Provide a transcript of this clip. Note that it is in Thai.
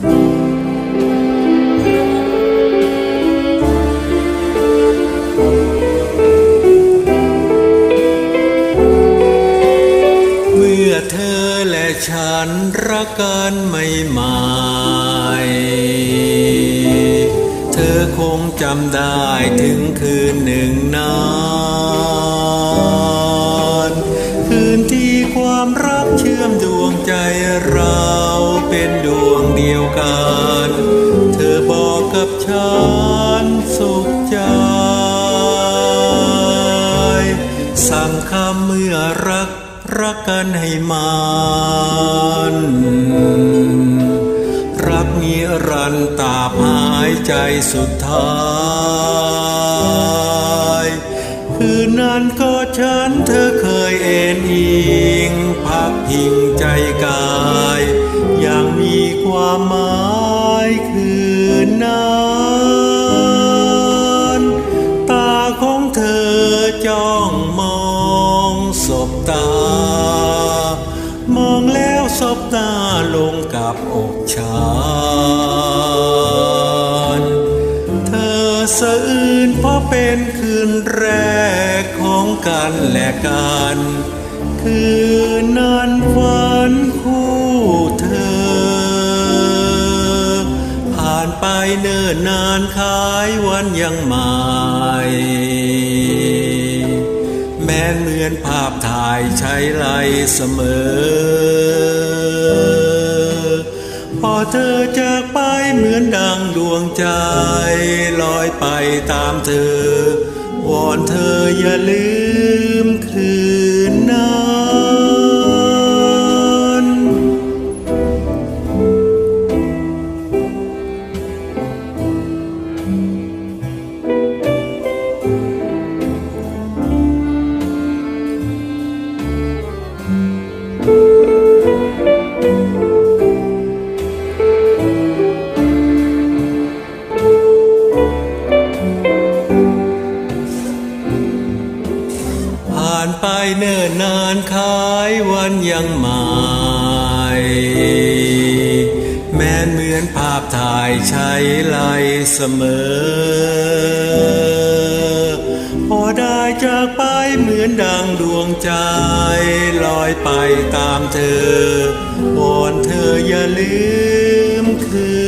เมื่อเธอและฉันรักกันไม่หมายเธอคงจำได้ถึงคืนหนึ่งนาน ฉันสุขใจ สั่งคำเมื่อรักรักกันให้มันรักนิรันต์ตาหายใจสุดท้าย คืนนั้นก็ฉันเธอเคยเอ็นอิงพักพิงใจกาย อย่างมีความหมายคืนนั้น จ้องมองสบตา มองแล้วสบตาลงกับอกฉันเธอสะอื้นเพราะเป็นคืนแรกของกันและกัน คืนนั้นฝันคู่เธอ ผ่านไปเนิ่นนานคล้ายวันยังใหม่ เหมือนภาพถ่ายใช้ไลเสมอ พอเธอจากไปเหมือนดังดวงใจลอยไปตามเธอ วอนเธออย่าลืมานไปเนิ่นนานคายวันยังใหม่แม้เหมือนภาพถ่ายใช้ไลเสมอ พอได้จากไปเหมือนดังดวงใจลอยไปตามเธอวอนเธออย่าลืมคืน